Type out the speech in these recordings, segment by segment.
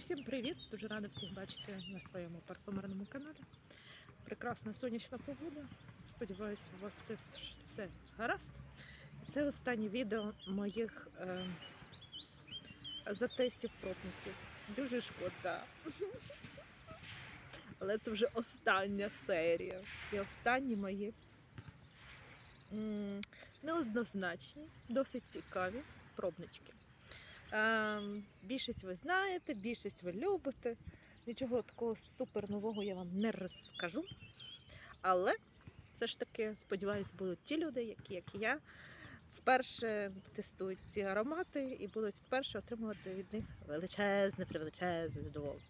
Усім привіт! Дуже рада всіх бачити на своєму парфумерному каналі. Прекрасна сонячна погода. Сподіваюся, у вас все гаразд. Це останнє відео моїх е, затестів пробників. Дуже шкода. Але це вже остання серія. І останні мої неоднозначні, досить цікаві пробнички. Ем, більшість ви знаєте, більшість ви любите. Нічого такого супер нового я вам не розкажу. Але все ж таки, сподіваюсь, будуть ті люди, які, як і я, вперше тестують ці аромати і будуть вперше отримувати від них величезне, превеличезне задоволення.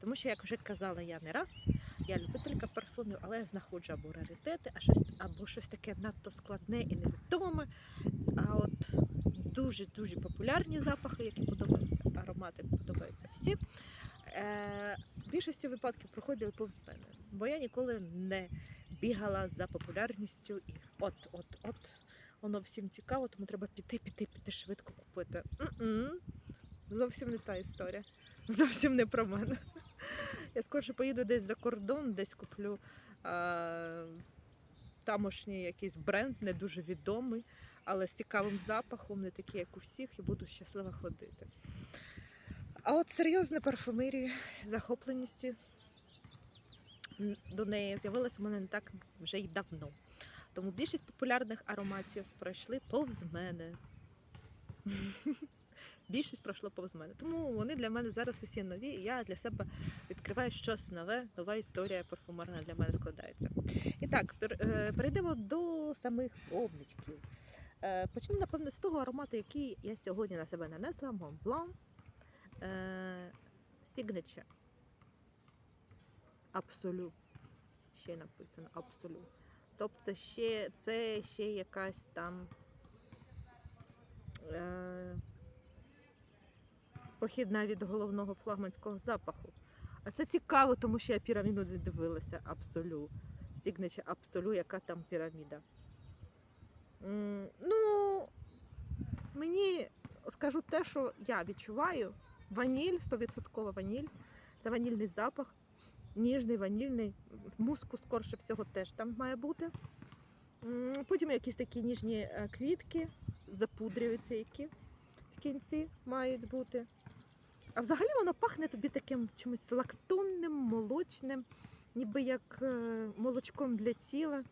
Тому що, як вже казала я не раз, я любителька парфумів, але я знаходжу або раритети, або щось таке надто складне і невідоме. А от дуже-дуже популярні запахи, які подобаються, аромати подобаються всі. Е, більшості випадків проходили повз мене, бо я ніколи не бігала за популярністю і от-от-от. Воно всім цікаво, тому треба піти, піти, піти швидко купити. М-м. Зовсім не та історія. Зовсім не про мене. Я скорше поїду десь за кордон, десь куплю а, тамошній якийсь бренд, не дуже відомий, але з цікавим запахом, не такий, як у всіх, і буду щаслива ходити. А от серйозна парфумерія, захопленістю до неї з'явилася у мене не так вже й давно. Тому більшість популярних ароматів пройшли повз мене. Більшість пройшло повз мене. Тому вони для мене зараз усі нові, і я для себе відкриваю щось нове, нова історія парфумерна для мене складається. І так, е, перейдемо до самих пробничків. Е, Почну, напевно, з того аромату, який я сьогодні на себе нанесла Blanc е, Signature. Абсолют. Ще написано Абсолют. Тобто це ще, це ще якась там похідна від головного флагманського запаху. А це цікаво, тому що я піраміду не дивилася Абсолю. Signature Абсолю, яка там піраміда. Ну, мені скажу те, що я відчуваю. Ваніль, 100% ваніль. Це ванільний запах, ніжний, ванільний, муску, скорше всього, теж там має бути. Потім якісь такі ніжні е, квітки, запудрюються які в кінці мають бути. А взагалі воно пахне тобі таким чимось лактонним, молочним, ніби як е, молочком для тіла.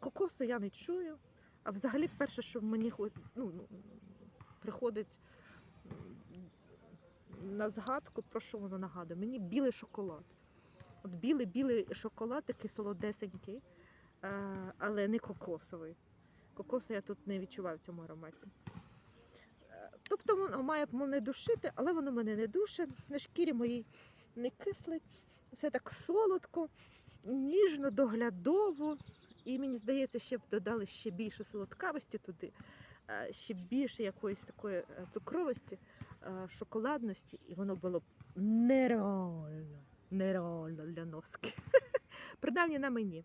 Кокосу я не чую. А взагалі перше, що мені ну, приходить на згадку, про що воно нагадує? Мені білий шоколад. От білий білий шоколад, такий солодесенький, е, але не кокосовий. Кокосу я тут не відчуваю в цьому ароматі. Тобто воно має мене душити, але воно мене не душить. На шкірі моїй не кислить. Все так солодко, ніжно, доглядово. І мені здається, ще б додали ще більше солодкавості туди, е, ще більше якоїсь такої е, цукровості, е, шоколадності, і воно було б нереально, нереально для носки. Принаймні на мені.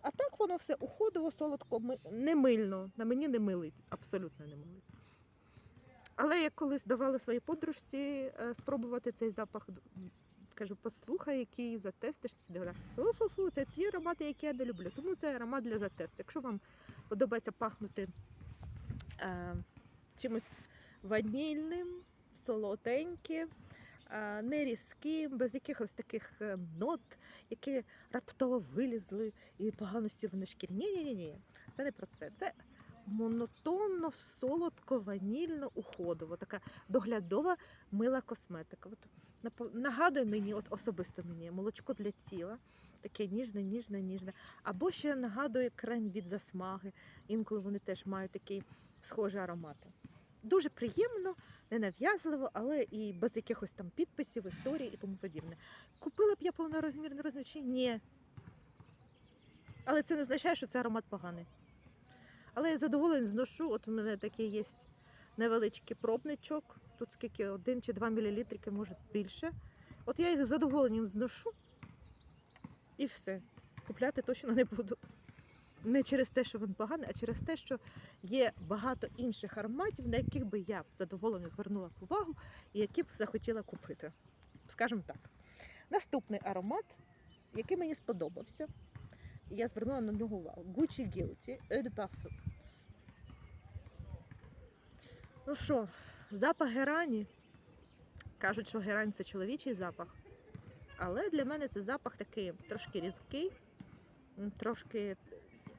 А так воно все уходово, солодко, ми- не мильно. На мені не милить, абсолютно не милить. Але я колись давала своїй подружці е, спробувати цей запах. Кажу, послухай, який затестиш. Фу-фу-фу, це ті аромати, які я не люблю. Тому це аромат для затесту. Якщо вам подобається пахнути е, чимось ванільним, солоденьким, е, не різким, без якихось таких е, нот, які раптово вилізли і погано сіли на шкірі. Ні, ні, ні, ні. Це не про це. Це монотонно, солодко, ванільно, уходово, така доглядова мила косметика. От нагадує мені, от особисто мені, молочко для тіла, таке ніжне, ніжне, ніжне. Або ще нагадує крем від засмаги. Інколи вони теж мають такі схожі аромати. Дуже приємно, ненав'язливо, але і без якихось там підписів, історій і тому подібне. Купила б я повнорозмірний розмір чи ні? Але це не означає, що це аромат поганий. Але я задоволена зношу. От у мене такий є невеличкий пробничок. Тут скільки, один чи два мілілітрики, може більше. От я їх з задоволенням зношу і все. Купляти точно не буду. Не через те, що він поганий, а через те, що є багато інших ароматів, на яких би я задоволено звернула увагу і які б захотіла купити. Скажімо так. Наступний аромат, який мені сподобався, я звернула на нього увагу. Gucci Guilty Eau de Parfum. Ну що, запах герані. Кажуть, що герань це чоловічий запах. Але для мене це запах такий трошки різкий, трошки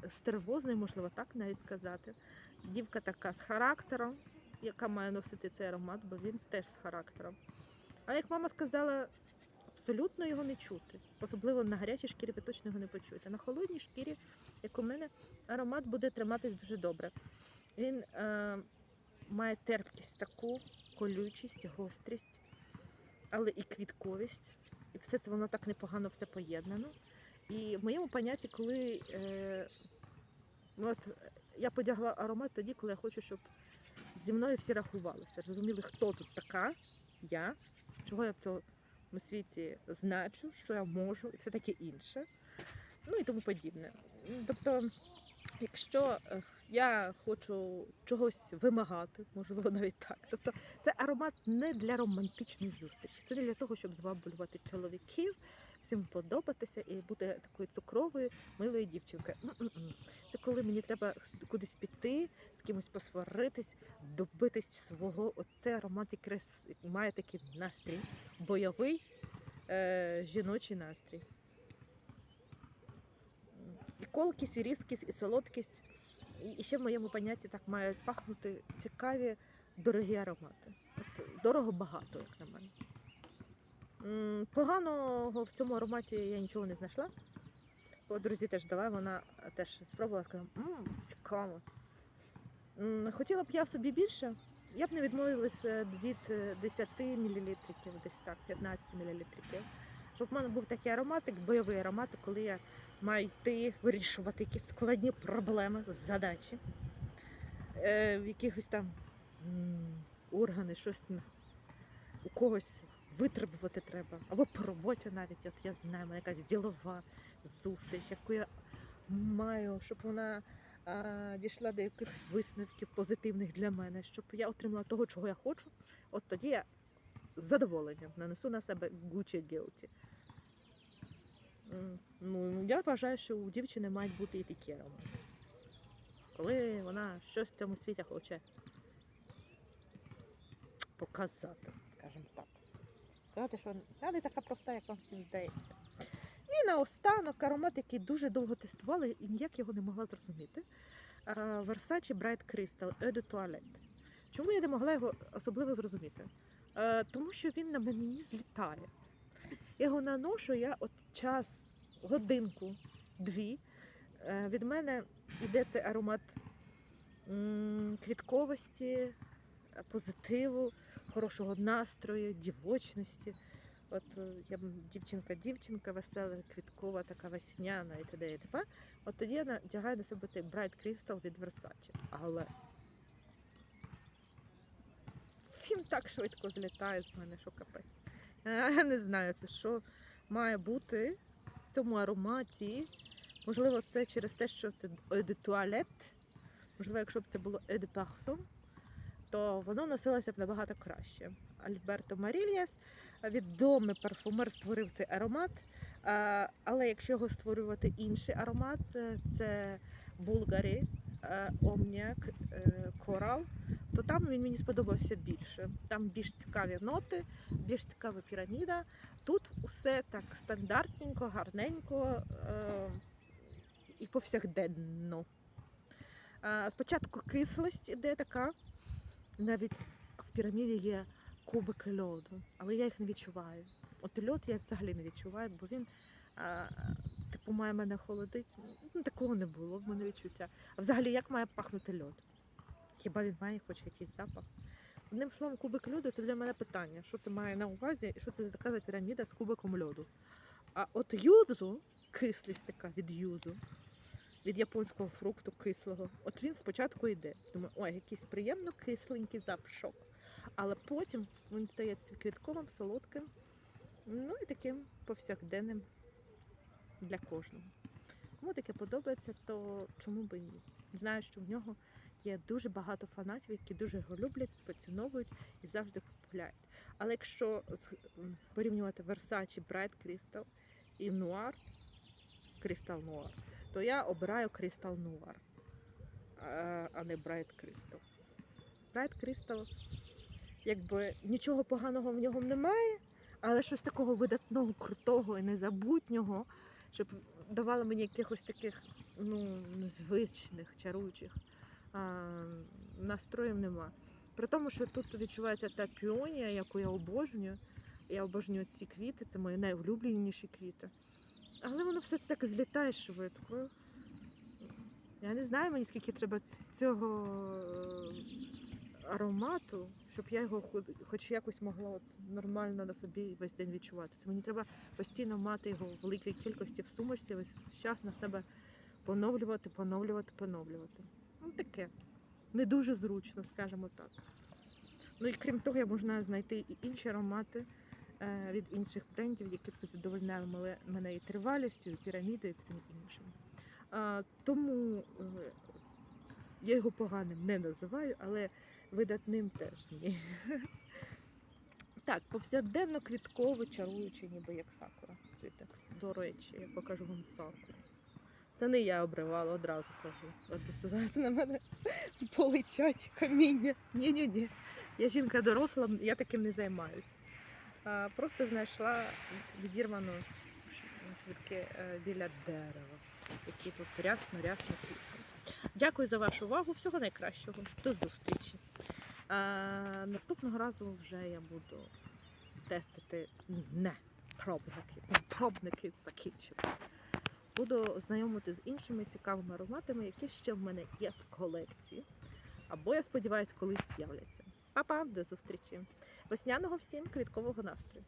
стервозний, можливо, так навіть сказати. Дівка така з характером, яка має носити цей аромат, бо він теж з характером. Але як мама сказала, абсолютно його не чути. Особливо на гарячій шкірі ви точно його не почуєте. На холодній шкірі, як у мене, аромат буде триматись дуже добре. Він е, має терпкість таку, колючість, гострість, але і квітковість. І все це воно так непогано все поєднано. І в моєму понятті, коли е, ну от, я подягла аромат тоді, коли я хочу, щоб зі мною всі рахувалися, розуміли, хто тут така, я, чого я в цьому світі значу, що я можу, і все таке інше. Ну і тому подібне. Тобто, якщо е, я хочу чогось вимагати, можливо, навіть так. Тобто, це аромат не для романтичної зустрічі, це для того, щоб зваблювати чоловіків, всім подобатися і бути такою цукровою, милою дівчинкою. Це коли мені треба кудись піти, з кимось посваритись, добитись свого. Оце аромат якраз має такий настрій, бойовий е, жіночий настрій. І колкість, і різкість, і солодкість. І- ще в моєму понятті так мають пахнути цікаві, дорогі аромати. От дорого багато, як на мене. Поганого в цьому ароматі я нічого не знайшла. Подрузі теж дала, вона теж спробувала, сказала, мм, цікаво. Хотіла б я собі більше, я б не відмовилася від е, 10 мл, десь так, 15 мл. Щоб в мене був такий ароматик, бойовий аромат, коли я маю йти вирішувати якісь складні проблеми, задачі, е, в якихось там органи, щось у когось витребувати треба, або по роботі навіть. От я знаю, мене якась ділова зустріч, яку я маю, щоб вона а, дійшла до якихось висновків позитивних для мене, щоб я отримала того, чого я хочу. От тоді я з задоволенням нанесу на себе Gucci Guilty. Ну, я вважаю, що у дівчини мають бути і такі аромати. Коли вона щось в цьому світі хоче показати, скажімо так. Сказати, що я не така проста, як вам всім здається. І наостанок аромат, який дуже довго тестували і ніяк його не могла зрозуміти. Versace Bright Crystal Eau de Toilette. Чому я не могла його особливо зрозуміти? Е, Тому що він на мені злітає. Його наношу, я от час, годинку, дві. е, Від мене йде цей аромат квітковості, позитиву, хорошого настрою, дівочності. От е, я дівчинка-дівчинка, весела, квіткова, така весняна і т.д. і т.п. От тоді я надягаю на себе цей Bright Crystal від Versace. Але він так швидко злітає з мене, що капець. Не знаю, це що має бути в цьому ароматі. Можливо, це через те, що це de toilette. Можливо, якщо б це було de parfum, то воно носилося б набагато краще. Альберто Марільяс, відомий парфумер, створив цей аромат. Але якщо його створювати інший аромат, е, це Булгарі, Омніак, Корал, то там він мені сподобався більше. Там більш цікаві ноти, більш цікава піраміда. Тут усе так стандартненько, гарненько е, і повсякденно. Е, Спочатку кислость іде така, навіть в піраміді є кубики льоду, але я їх не відчуваю. От льод я взагалі не відчуваю, бо він е, типу має мене холодить. Ну, такого не було в мене відчуття. А взагалі, як має пахнути льод? Хіба він має хоч якийсь запах? Одним словом, кубик льоду це для мене питання, що це має на увазі, і що це така за піраміда з кубиком льоду. А от юзу, кислість така від юзу, від японського фрукту кислого, от він спочатку йде. Думаю, ой, якийсь приємно кисленький запашок. Але потім він стає квітковим, солодким, ну і таким повсякденним для кожного. Кому таке подобається, то чому би ні? Знаю, що в нього є дуже багато фанатів, які дуже його люблять, поціновують і завжди купують. Але якщо порівнювати Versace Bright Crystal і Noir, Crystal Noir, то я обираю Crystal Noir, а- не Bright Crystal. Bright Crystal, якби нічого поганого в ньому немає, але щось такого видатного, крутого і незабутнього, щоб давало мені якихось таких ну, незвичних, чаруючих настроїв нема. При тому, що тут відчувається та піонія, яку я обожнюю. Я обожнюю ці квіти, це мої найулюбленіші квіти. Але воно все це так злітає швидко. Я не знаю мені, скільки треба цього е, аромату, щоб я його хоч якось могла от нормально на собі весь день відчувати. Це мені треба постійно мати його в великій кількості в сумочці, весь час на себе поновлювати, поновлювати, поновлювати. Ну таке. Не дуже зручно, скажімо так. Ну і крім того, я можна знайти і інші аромати е, від інших брендів, які б задовольняли мене- і тривалістю, і пірамідою, і всім іншим. Тому е, я його поганим не називаю, але видатним теж ні. Так, повсякденно квітково чаруючи, ніби як сакура. Це до речі, я покажу вам сакуру. Це не я обривала, одразу кажу. От зараз на мене полетять каміння. Ні-ні-ні. Я жінка доросла, я таким не займаюся. Просто знайшла відірвану квітки е, біля дерева, які тут рясно-рясно квітнуть. Дякую за вашу увагу. Всього найкращого. До зустрічі. Наступного разу вже я буду тестити не пробники. Пробники закінчились. Буду знайомити з іншими цікавими ароматами, які ще в мене є в колекції. Або, я сподіваюся, колись з'являться. Па-па, до зустрічі! Весняного всім квіткового настрою!